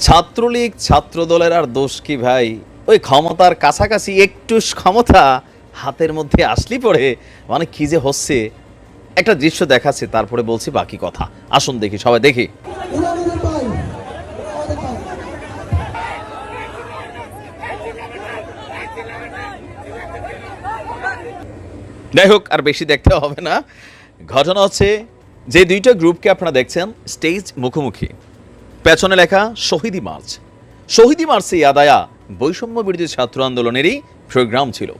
ছাত্রলীগ, ছাত্রদলের আর দোষ কি ভাই? ওই ক্ষমতার কাছাকাছি একটু ক্ষমতা হাতের মধ্যে আসলি পড়ে। মানে কি যে হচ্ছে? একটা দৃশ্য দেখাচ্ছে, তারপরে বলছি বাকি কথা। আসুন দেখি, সবাই দেখি। যাই হোক, আর বেশি দেখতে হবে না। ঘটনা হচ্ছে, যে দুইটা গ্রুপকে আপনারা দেখছেন, স্টেজ মুখোমুখি। পেছনে লেখা শহীদি মার্চ। শহীদি মার্চে আদায়া বৈষম্য বিরোধী ছাত্র আন্দোলনেরই প্রোগ্রাম ছিল।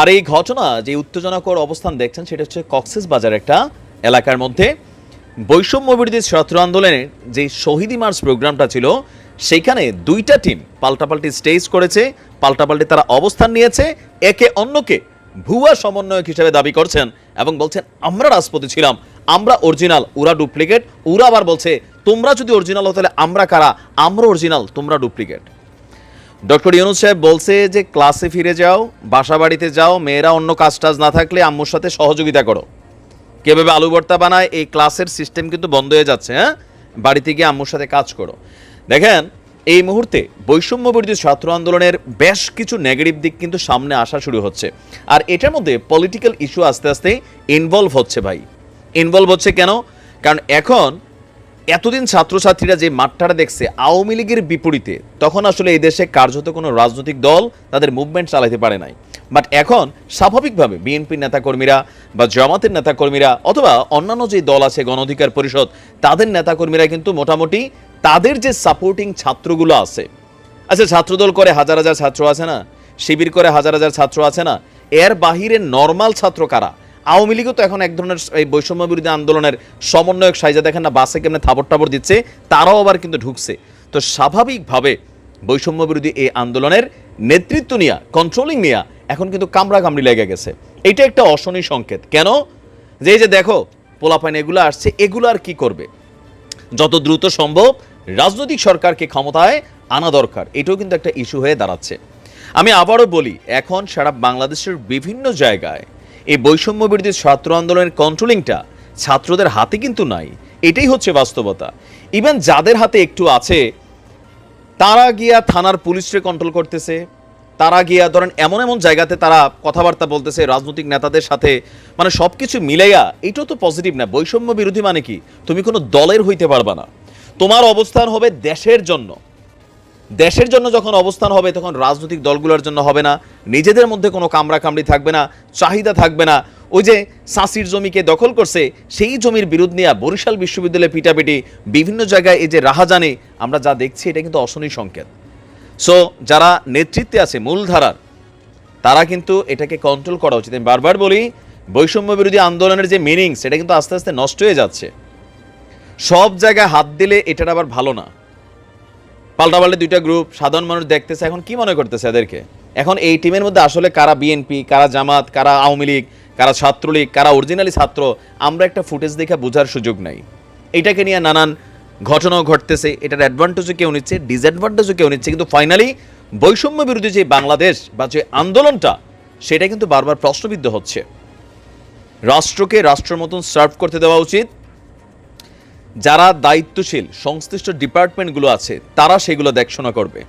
আর এই ঘটনা যে উত্তেজনাকর অবস্থান দেখছেন সেটা হচ্ছে কক্সেস বাজার একটা এলাকার মধ্যে। বৈষম্য বিরোধী ছাত্র আন্দোলনের যে শহীদি মার্চ প্রোগ্রামটা ছিল, সেখানে দুইটা টিম পাল্টাপাল্টি স্টেজ করেছে, পাল্টাপাল্টি তারা অবস্থান নিয়েছে, একে অন্যকে ভুয়া সমন্বয়ক হিসেবে দাবি করছেন এবং বলছেন, আমরা রাজপথে ছিলাম, আমরা অরিজিনাল, ওরা ডুপ্লিকেট, ওরা আবার বলছে তোমরা যদি অরিজিনাল হো তাহলে আমরা কারা? আমরা অরিজিনাল তোমরা ডুপ্লিকেট ডক্টর ইউনুস সাহেব বলছে যে ক্লাসে ফিরে যাও, বাসা বাড়িতে যাও, মেয়েরা অন্য কাজ টাজ না থাকলে আম্মুর সাথে সহযোগিতা করো। কীভাবে আলু ভর্তা বানায়? এই ক্লাসের সিস্টেম কিন্তু বন্ধ হয়ে যাচ্ছে হ্যাঁ? বাড়িতে গিয়ে আম্মুর সাথে কাজ করো। দেখেন, এই মুহূর্তে বৈষম্য বিরোধী ছাত্র আন্দোলনের বেশ কিছু নেগেটিভ দিক কিন্তু সামনে আসা শুরু হচ্ছে। আর এটার মধ্যে পলিটিক্যাল ইস্যু আস্তে আস্তে ইনভলভ হচ্ছে ভাই। ইনভলভ হচ্ছে কেন? কারণ এখন এতদিন ছাত্রছাত্রীরা যে মাঠটাটা দেখছে আওয়ামী লীগের বিপরীতে, তখন আসলে এই দেশে কার্যত কোনো রাজনৈতিক দল তাদের মুভমেন্ট চালাতে পারে নাই। বাট এখন স্বাভাবিকভাবে বিএনপির নেতাকর্মীরা বা জামাতের নেতাকর্মীরা অথবা অন্যান্য যে দল আছে গণ অধিকার পরিষদ, তাদের নেতাকর্মীরা কিন্তু মোটামুটি তাদের যে সাপোর্টিং ছাত্রগুলো আছে আচ্ছা ছাত্রদল করে হাজার হাজার ছাত্র আছে না, শিবির করে হাজার হাজার ছাত্র আছে না, এর বাহিরে নর্মাল ছাত্র কারা? আওয়ামী লীগও তো এখন এক ধরনের এই বৈষম্য বিরোধী আন্দোলনের সমন্বয়ক সাইজা দেখেন না, বাসে কেমনে থাবর টাবর দিচ্ছে, তারাও আবার কিন্তু ঢুকছে। তো স্বাভাবিকভাবে বৈষম্য বিরোধী এই আন্দোলনের নেতৃত্ব নিয়া কন্ট্রোলিং নিয়া এখন কিন্তু কামড়া কামড়ি লেগে গেছে। এটা একটা অশনি সংকেত। কেন? যে এই যে দেখো, পোলাপাইন এগুলো আসছে, এগুলো আর কি করবে? যত দ্রুত সম্ভব রাজনৈতিক সরকারকে ক্ষমতায় আনা দরকার, এটাও কিন্তু একটা ইস্যু হয়ে দাঁড়াচ্ছে। আমি আবারও বলি, এখন সারা বাংলাদেশের বিভিন্ন জায়গায় এই বৈষম্য বিরোধী ছাত্র আন্দোলনের কন্ট্রোলিংটা ছাত্রদের হাতে কিন্তু নাই। এটাই হচ্ছে বাস্তবতা। ইভেন যাদের হাতে একটু আছে, তারা গিয়া থানার পুলিশকে কন্ট্রোল করতেছে। তারা গিয়া ধরেন এমন এমন জায়গাতে তারা কথাবার্তা বলতেছে, রাজনৈতিক নেতাদের সাথে। মানে সব কিছু মিলাইয়া, এটাও তো পজিটিভ না। বৈষম্য বিরোধী মানে কি? তুমি কোনো দলের হইতে পারবা না। তোমার অবস্থান হবে দেশের জন্য। দেশের জন্য যখন অবস্থান হবে, তখন রাজনৈতিক দলগুলোর জন্য হবে না। নিজেদের মধ্যে কোনো কামড়া কামড়ি থাকবে না, চাহিদা থাকবে না। ওই যে সাসির জমিকে দখল করছে, সেই জমির বিরুদ্ধে নিয়ে বরিশাল বিশ্ববিদ্যালয়ে পিটাপিটি বিভিন্ন জায়গায় এই যে রাহাজানে, আমরা যা দেখছি, এটা কিন্তু অশনি সংকেত। সো যারা নেতৃত্বে আছে, মূলধারার, তারা কিন্তু এটাকে কন্ট্রোল করা উচিত। আমি বারবার বলি, বৈষম্য বিরোধী আন্দোলনের যে মিনিং সেটা কিন্তু আস্তে আস্তে নষ্ট হয়ে যাচ্ছে। সব জায়গায় হাত দিলে এটার আবার ভালো না। পাল্টাপাল্টে দুইটা গ্রুপ সাধারণ মানুষ দেখতেছে, এখন কি মনে করতেছে এদেরকে? এখন এই টিমের মধ্যে আসলে কারা বিএনপি কারা জামাত, কারা আওয়ামী লীগ, কারা ছাত্রলীগ, কারা অরিজিনালি ছাত্র, আমরা একটা ফুটেজ দেখে বোঝার সুযোগ নাই। এটাকে নিয়ে নানান ঘটনাও ঘটতেছে, এটার অ্যাডভান্টেজও কেউ নিচ্ছে ডিসঅ্যাডভান্টেজও কেউ নিচ্ছে, কিন্তু ফাইনালি বৈষম্য বিরোধী যে বাংলাদেশ বা যে আন্দোলনটা, সেটা কিন্তু বারবার প্রশ্নবিদ্ধ হচ্ছে। রাষ্ট্রকে রাষ্ট্রের মতন সার্ভ করতে দেওয়া উচিত যারা দায়িত্বশীল, সংশ্লিষ্ট ডিপার্টমেন্টগুলো আছে, তারা সেগুলো দেখশোনা করবে।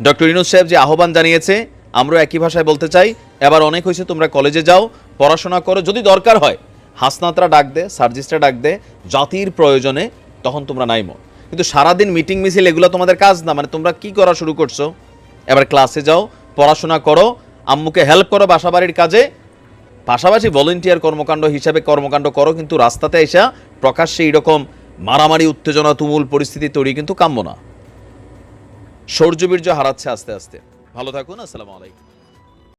ডক্টর ইনুস সাহেব যে আহ্বান জানিয়েছে আমরা একই ভাষায় বলতে চাই, এবার অনেক হয়েছে, তোমরা কলেজে যাও, পড়াশোনা করো, যদি দরকার হয়, হাসনাতরা ডাক দে, সার্জিস্টরা ডাক দে, জাতির প্রয়োজনে, তখন তোমরা নাইমো কিন্তু সারাদিন মিটিং মিছিল, এগুলো তোমাদের কাজ না মানে তোমরা কি করা শুরু করছ? এবার ক্লাসে যাও, পড়াশোনা করো, আম্মুকে হেল্প করো বাসাবাড়ির কাজে পাশাপাশি ভলেন্টিয়ার কর্মকাণ্ড হিসাবে কর্মকাণ্ড করো, কিন্তু রাস্তাতে এসা প্রকাশ্যে এইরকম মারামারি, উত্তেজনা, তুমুল পরিস্থিতি তৈরি কিন্তু কাম্য না। শৌর্যবীর্য হারাচ্ছে আস্তে আস্তে। ভালো থাকুন, আসসালামু আলাইকুম।